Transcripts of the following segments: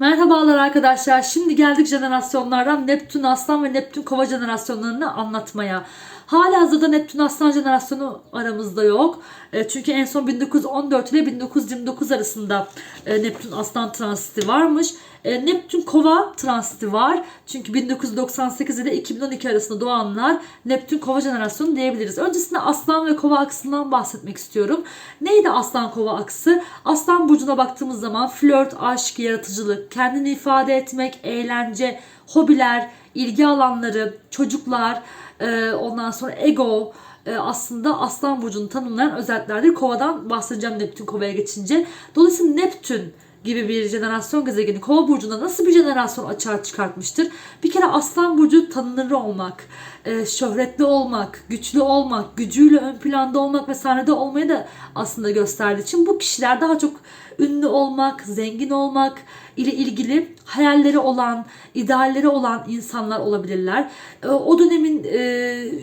Merhabalar arkadaşlar. Şimdi geldik jenerasyonlardan Neptün Aslan ve Neptün Kova jenerasyonlarını anlatmaya. Hala hazırda Neptün Aslan jenerasyonu aramızda yok. E, Çünkü en son 1914 ile 1929 arasında e, Neptün Aslan transiti varmış. E, Neptün Kova transiti var. Çünkü 1998 ile 2012 arasında doğanlar Neptün Kova jenerasyonu diyebiliriz. Öncesinde Aslan ve Kova aksından bahsetmek istiyorum. Neydi Aslan Kova aksı? Aslan burcuna baktığımız zaman flört, aşk, yaratıcılık, kendini ifade etmek, eğlence, hobiler, ilgi alanları, çocuklar, e, ondan sonra ego, e, aslında Aslan Burcu'nu tanımlayan özelliklerdir. Kova'dan bahsedeceğim Neptün Kova'ya geçince. Dolayısıyla Neptün gibi bir jenerasyon gezegeni Kova burcunda nasıl bir jenerasyon açığa çıkartmıştır? Bir kere Aslan burcu tanınır olmak, e, şöhretli olmak, güçlü olmak, gücüyle ön planda olmak ve sahnede olmayı da aslında gösterdiği için bu kişiler daha çok ünlü olmak, zengin olmak ile ilgili hayalleri olan, idealleri olan insanlar olabilirler. E, O dönemin e,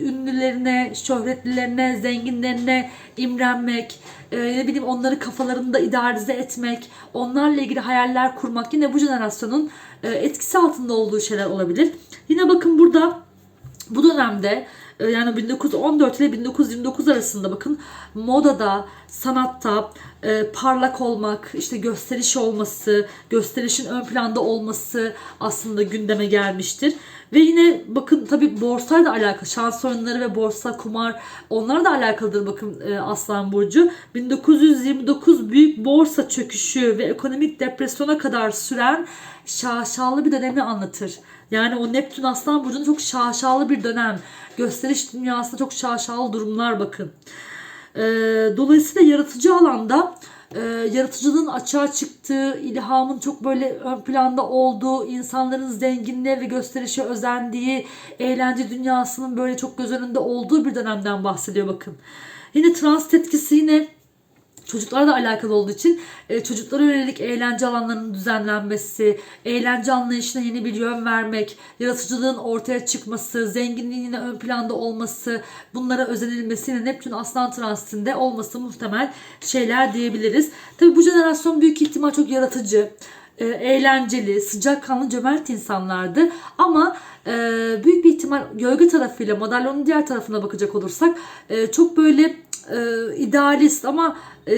ünlülerine, şöhretlilerine, zenginlerine imrenmek, e, ne bileyim onları kafalarında idealize etmek, onlarla ilgili hayaller kurmak yine bu jenerasyonun e, etkisi altında olduğu şeyler olabilir. Yine bakın burada bu dönemde e, yani 1914 ile 1929 arasında bakın modada, sanatta e, parlak olmak, işte gösteriş olması, gösterişin ön planda olması aslında gündeme gelmiştir. Ve yine bakın tabi borsayla alakalı, şans oyunları ve borsa, kumar onlarla da alakalıdır bakın e, Aslan Burcu. 1929 büyük borsa çöküşü ve ekonomik depresyona kadar süren şaşalı bir dönemi anlatır. Yani o Neptün Aslan Burcu'nun çok şaşalı bir dönem. Gösteriş dünyasında çok şaşalı durumlar bakın. Ee, dolayısıyla yaratıcı alanda e, yaratıcılığın açığa çıktığı, ilhamın çok böyle ön planda olduğu, insanların zenginliğe ve gösterişe özendiği, eğlence dünyasının böyle çok göz önünde olduğu bir dönemden bahsediyor bakın. Yine transit etkisi yine çocuklarla alakalı olduğu için e, çocuklara yönelik eğlence alanlarının düzenlenmesi, eğlence anlayışına yeni bir yön vermek, yaratıcılığın ortaya çıkması, zenginliğin yine ön planda olması, bunlara özenilmesi yine Neptün Aslan transitinde olması muhtemel şeyler diyebiliriz. Tabi bu jenerasyon büyük ihtimal çok yaratıcı, e, eğlenceli, sıcakkanlı, cömert insanlardı. Ama e, büyük bir ihtimal gölge tarafıyla madalyonun diğer tarafına bakacak olursak e, çok böyle e, idealist ama e,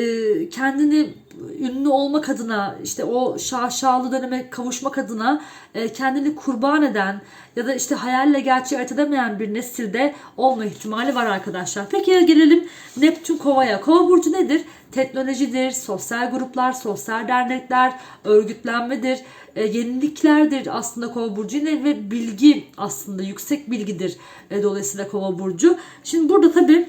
kendini ünlü olmak adına işte o şaşalı döneme kavuşmak adına e, kendini kurban eden ya da işte hayalle gerçeği ayırt edemeyen bir nesilde olma ihtimali var arkadaşlar. Peki gelelim Neptün Kova'ya. Kova burcu nedir? Teknolojidir, sosyal gruplar, sosyal dernekler, örgütlenmedir, e, yeniliklerdir aslında Kova burcu yine ve bilgi aslında yüksek bilgidir e, dolayısıyla Kova burcu. Şimdi burada tabii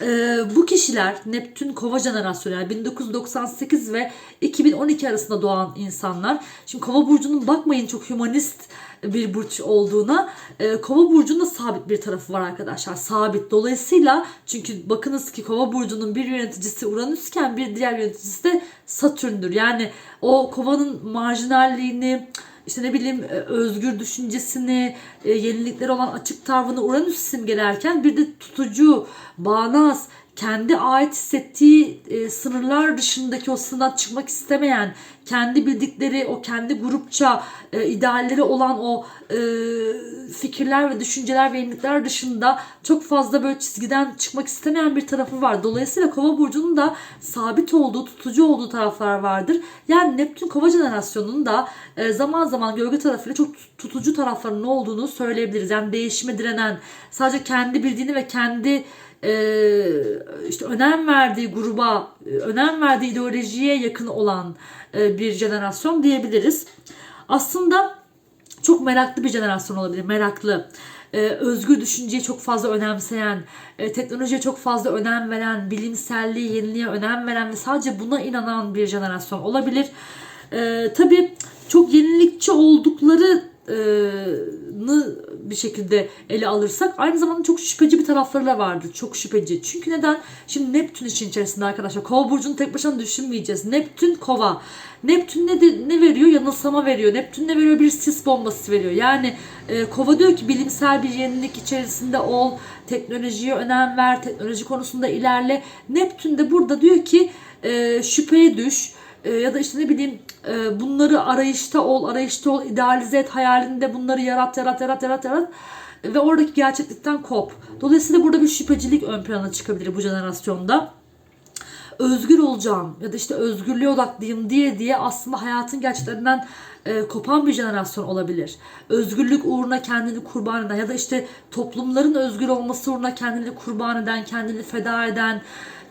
ee, bu kişiler Neptün Kova jenerasyonu yani 1998 ve 2012 arasında doğan insanlar. Şimdi Kova burcunun bakmayın çok humanist bir burç olduğuna. Ee, Kova burcunun da sabit bir tarafı var arkadaşlar. Sabit. Dolayısıyla çünkü bakınız ki Kova burcunun bir yöneticisi Uranüsken bir diğer yöneticisi de Satürn'dür. Yani o Kova'nın marjinalliğini işte ne bileyim e, özgür düşüncesini, e, yenilikleri olan açık tavrını Uranüs simgelerken bir de tutucu, bağnaz, kendi ait hissettiği e, sınırlar dışındaki o sınırdan çıkmak istemeyen, kendi bildikleri o kendi grupça e, idealleri olan o e, fikirler ve düşünceler ve yenilikler dışında çok fazla böyle çizgiden çıkmak istemeyen bir tarafı var. Dolayısıyla Kova burcunun da sabit olduğu, tutucu olduğu taraflar vardır. Yani Neptün Kova jenerasyonunun da e, zaman zaman gölge tarafıyla çok tutucu taraflarının olduğunu söyleyebiliriz. Yani değişime direnen, sadece kendi bildiğini ve kendi işte önem verdiği gruba, e, önem verdiği ideolojiye yakın olan e, bir jenerasyon diyebiliriz. Aslında çok meraklı bir jenerasyon olabilir, meraklı. E, özgür düşünceyi çok fazla önemseyen, e, teknolojiye çok fazla önem veren, bilimselliği, yeniliğe önem veren ve sadece buna inanan bir jenerasyon olabilir. E, tabii çok yenilikçi oldukları bir şekilde ele alırsak aynı zamanda çok şüpheci bir tarafları da vardır. Çok şüpheci. Çünkü neden? Şimdi Neptün için içerisinde arkadaşlar. Kova burcunu tek başına düşünmeyeceğiz. Neptün kova. Neptün ne, de, ne veriyor? Yanılsama veriyor. Neptün ne veriyor? Bir sis bombası veriyor. Yani e, kova diyor ki bilimsel bir yenilik içerisinde ol. Teknolojiye önem ver. Teknoloji konusunda ilerle. Neptün de burada diyor ki e, şüpheye düş e, ya da işte ne bileyim e, bunları arayışta ol, arayışta ol, idealize et, hayalinde bunları yarat, yarat, yarat, yarat, yarat ve oradaki gerçeklikten kop. Dolayısıyla burada bir şüphecilik ön plana çıkabilir bu jenerasyonda özgür olacağım ya da işte özgürlüğe odaklıyım diye diye aslında hayatın gerçeklerinden e, kopan bir jenerasyon olabilir. Özgürlük uğruna kendini kurban eden ya da işte toplumların özgür olması uğruna kendini kurban eden, kendini feda eden,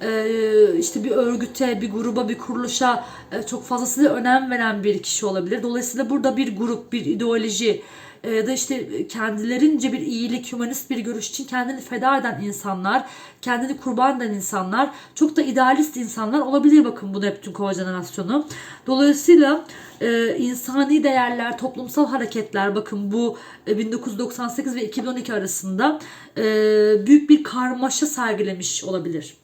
e, işte bir örgüte, bir gruba, bir kuruluşa e, çok fazlasıyla önem veren bir kişi olabilir. Dolayısıyla burada bir grup, bir ideoloji ya da işte kendilerince bir iyilik, hümanist bir görüş için kendini feda eden insanlar, kendini kurban eden insanlar, çok da idealist insanlar olabilir bakın bu Neptün Kova jenerasyonu. Dolayısıyla e, insani değerler, toplumsal hareketler bakın bu e, 1998 ve 2012 arasında e, büyük bir karmaşa sergilemiş olabilir.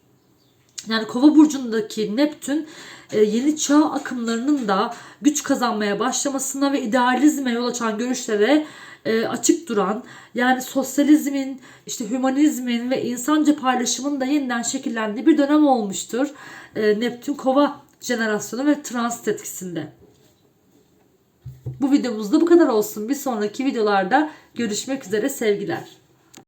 Yani Kova burcundaki Neptün e, yeni çağ akımlarının da güç kazanmaya başlamasına ve idealizme yol açan görüşlere e, açık duran yani sosyalizmin, işte hümanizmin ve insanca paylaşımın da yeniden şekillendiği bir dönem olmuştur. E, Neptün Kova jenerasyonu ve transit etkisinde. Bu videomuzda bu kadar olsun. Bir sonraki videolarda görüşmek üzere sevgiler.